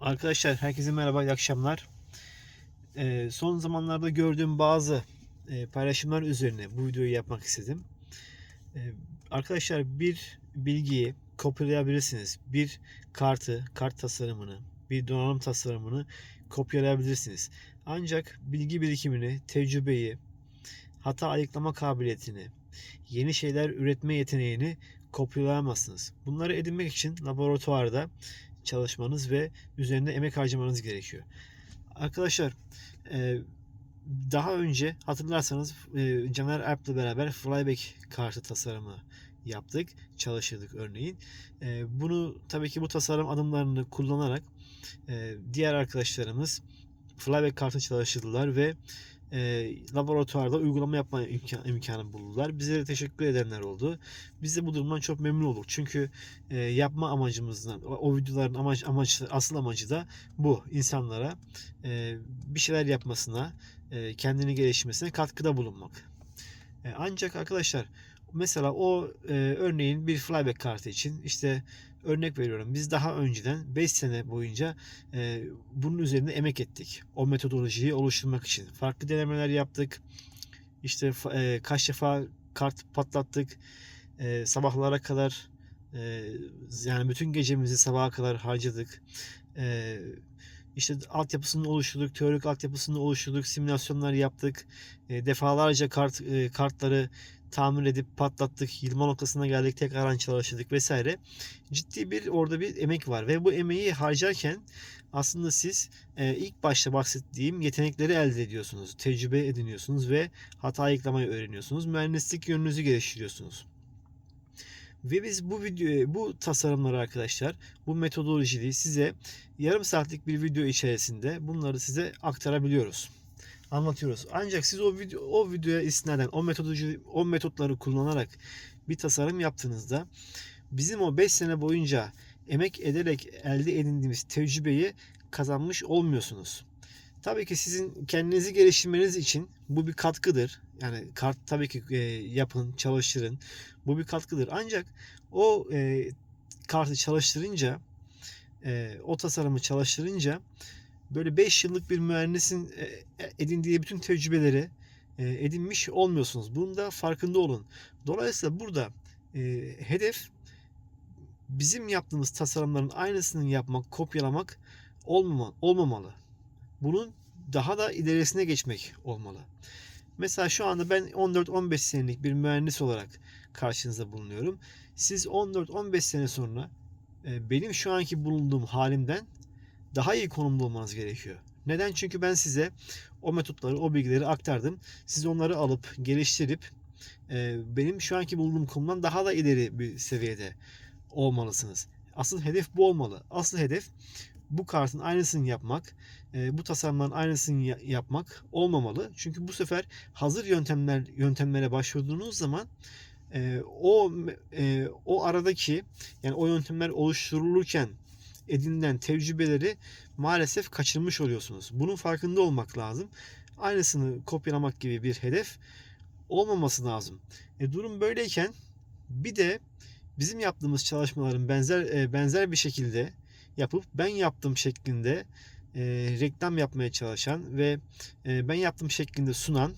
Arkadaşlar herkese merhaba, iyi akşamlar. Ee, son zamanlarda gördüğüm bazı e, paylaşımlar üzerine bu videoyu yapmak istedim. Ee, arkadaşlar bir bilgiyi kopyalayabilirsiniz. Bir kartı, kart tasarımını, bir donanım tasarımını kopyalayabilirsiniz. Ancak bilgi birikimini, tecrübeyi, hata ayıklama kabiliyetini, yeni şeyler üretme yeteneğini kopyalayamazsınız. Bunları edinmek için laboratuvarda çalışmanız ve üzerinde emek harcamanız gerekiyor. Arkadaşlar e, daha önce hatırlarsanız e, Caner Alp'le beraber flyback kartı tasarımı yaptık. Çalışırdık örneğin. E, bunu tabii ki bu tasarım adımlarını kullanarak diğer arkadaşlarımız flyback kartı çalıştırdılar ve e, laboratuvarda uygulama yapma imkan, imkanı buldular. Bize de teşekkür edenler oldu. Biz de bu durumdan çok memnun olduk. Çünkü e, yapma amacımızdan, o, o videoların amaç, amaç, asıl amacı da bu. insanlara e, bir şeyler yapmasına, e, kendini gelişmesine katkıda bulunmak. E, ancak arkadaşlar mesela o e, örneğin bir flyback kartı için işte örnek veriyorum biz daha önceden 5 sene boyunca e, bunun üzerinde emek ettik. O metodolojiyi oluşturmak için. Farklı denemeler yaptık. İşte e, kaç defa kart patlattık. E, sabahlara kadar e, yani bütün gecemizi sabaha kadar harcadık. E, işte altyapısını oluşturduk, teorik altyapısını oluşturduk, simülasyonlar yaptık. E, defalarca kart e, kartları tamir edip patlattık. Yılma noktasına geldik, tekrar çalıştırdık vesaire. Ciddi bir orada bir emek var ve bu emeği harcarken aslında siz e, ilk başta bahsettiğim yetenekleri elde ediyorsunuz. Tecrübe ediniyorsunuz ve hata ayıklamayı öğreniyorsunuz. Mühendislik yönünüzü geliştiriyorsunuz. Ve biz bu video, bu tasarımları arkadaşlar, bu metodolojiyi size yarım saatlik bir video içerisinde bunları size aktarabiliyoruz. Anlatıyoruz. Ancak siz o video o videoya istinaden o metodoloji o metotları kullanarak bir tasarım yaptığınızda bizim o 5 sene boyunca emek ederek elde edindiğimiz tecrübeyi kazanmış olmuyorsunuz. Tabii ki sizin kendinizi geliştirmeniz için bu bir katkıdır. Yani kart tabii ki e, yapın, çalıştırın. Bu bir katkıdır. Ancak o e, kartı çalıştırınca, e, o tasarımı çalıştırınca böyle 5 yıllık bir mühendisin e, edindiği bütün tecrübeleri e, edinmiş olmuyorsunuz. Bunun da farkında olun. Dolayısıyla burada e, hedef bizim yaptığımız tasarımların aynısını yapmak, kopyalamak olmama, olmamalı. Bunun daha da ilerisine geçmek olmalı. Mesela şu anda ben 14-15 senelik bir mühendis olarak karşınızda bulunuyorum. Siz 14-15 sene sonra e, benim şu anki bulunduğum halimden daha iyi konumda olmanız gerekiyor. Neden? Çünkü ben size o metotları, o bilgileri aktardım. Siz onları alıp, geliştirip e, benim şu anki bulunduğum konumdan daha da ileri bir seviyede olmalısınız. Asıl hedef bu olmalı. Asıl hedef bu kartın aynısını yapmak, e, bu tasarımların aynısını yapmak olmamalı. Çünkü bu sefer hazır yöntemler yöntemlere başvurduğunuz zaman e, o o aradaki yani o yöntemler oluşturulurken edinilen tecrübeleri maalesef kaçırmış oluyorsunuz. Bunun farkında olmak lazım. Aynısını kopyalamak gibi bir hedef olmaması lazım. E, durum böyleyken bir de bizim yaptığımız çalışmaların benzer e, benzer bir şekilde yapıp ben yaptım şeklinde e, reklam yapmaya çalışan ve e, ben yaptım şeklinde sunan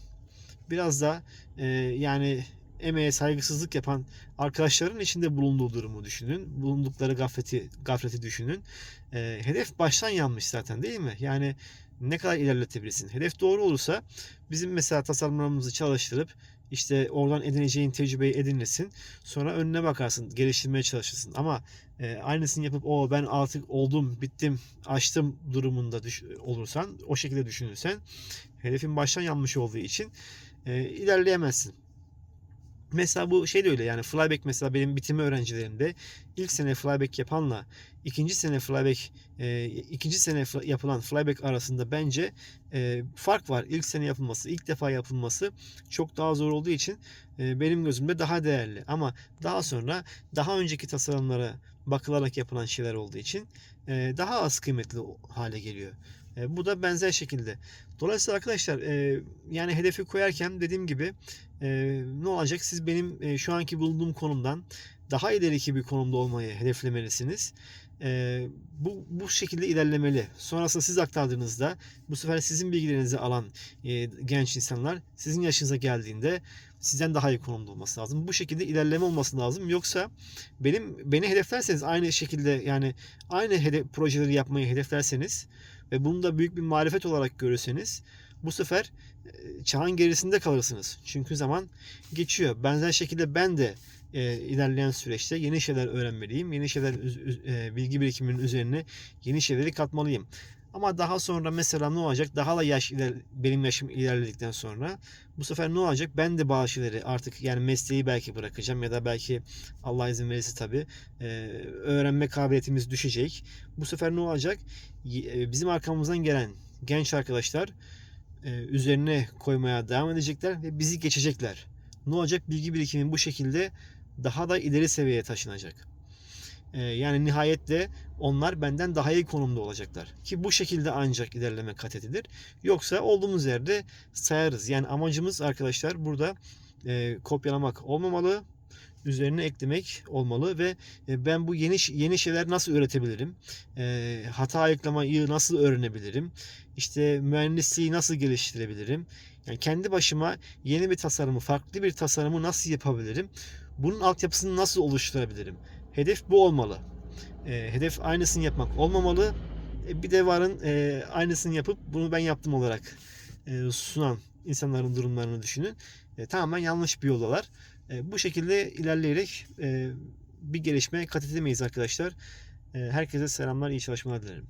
biraz da e, yani emeğe saygısızlık yapan arkadaşların içinde bulunduğu durumu düşünün. Bulundukları gafleti, gafleti düşünün. E, hedef baştan yanmış zaten değil mi? Yani ne kadar ilerletebilirsin? Hedef doğru olursa bizim mesela tasarımlarımızı çalıştırıp işte oradan edineceğin tecrübeyi edinirsin. Sonra önüne bakarsın, geliştirmeye çalışırsın. Ama e, aynısını yapıp o ben artık oldum, bittim, açtım durumunda düş- olursan, o şekilde düşünürsen hedefin baştan yanmış olduğu için e, ilerleyemezsin. Mesela bu şey de öyle yani flyback mesela benim bitirme öğrencilerimde ilk sene flyback yapanla ikinci sene flyback e, ikinci sene yapılan flyback arasında bence e, fark var. İlk sene yapılması, ilk defa yapılması çok daha zor olduğu için e, benim gözümde daha değerli. Ama daha sonra daha önceki tasarımlara bakılarak yapılan şeyler olduğu için e, daha az kıymetli hale geliyor. E, bu da benzer şekilde. Dolayısıyla arkadaşlar e, yani hedefi koyarken dediğim gibi e, ne olacak? Siz benim e, şu anki bulunduğum konumdan daha ileriki bir konumda olmayı hedeflemelisiniz. E, bu, bu şekilde ilerlemeli. Sonrasında siz aktardığınızda bu sefer sizin bilgilerinizi alan e, genç insanlar sizin yaşınıza geldiğinde sizden daha iyi konumda olması lazım. Bu şekilde ilerleme olması lazım. Yoksa benim beni hedeflerseniz aynı şekilde yani aynı hedef, projeleri yapmayı hedeflerseniz ve bunu da büyük bir marifet olarak görürseniz bu sefer e, çağın gerisinde kalırsınız. Çünkü zaman geçiyor. Benzer şekilde ben de e, ilerleyen süreçte yeni şeyler öğrenmeliyim. Yeni şeyler e, bilgi birikiminin üzerine yeni şeyleri katmalıyım. Ama daha sonra mesela ne olacak? Daha da yaş iler, benim yaşım ilerledikten sonra bu sefer ne olacak? Ben de bazı şeyleri artık yani mesleği belki bırakacağım ya da belki Allah izin verirse tabii e, öğrenme kabiliyetimiz düşecek. Bu sefer ne olacak? E, Bizim arkamızdan gelen genç arkadaşlar e, üzerine koymaya devam edecekler ve bizi geçecekler. Ne olacak? Bilgi birikimi bu şekilde daha da ileri seviyeye taşınacak. E, yani nihayetle onlar benden daha iyi konumda olacaklar. Ki bu şekilde ancak ilerleme kat edilir. Yoksa olduğumuz yerde sayarız. Yani amacımız arkadaşlar burada e, kopyalamak olmamalı. Üzerine eklemek olmalı ve e, ben bu yeni yeni şeyler nasıl üretebilirim? E, hata ayıklamayı nasıl öğrenebilirim? İşte mühendisliği nasıl geliştirebilirim? Yani kendi başıma yeni bir tasarımı, farklı bir tasarımı nasıl yapabilirim? Bunun altyapısını nasıl oluşturabilirim? Hedef bu olmalı. E, hedef aynısını yapmak olmamalı. E, bir de varın e, aynısını yapıp bunu ben yaptım olarak e, sunan insanların durumlarını düşünün. E, tamamen yanlış bir yoldalar. E, bu şekilde ilerleyerek e, bir gelişmeye kat edemeyiz arkadaşlar. E, herkese selamlar, iyi çalışmalar dilerim.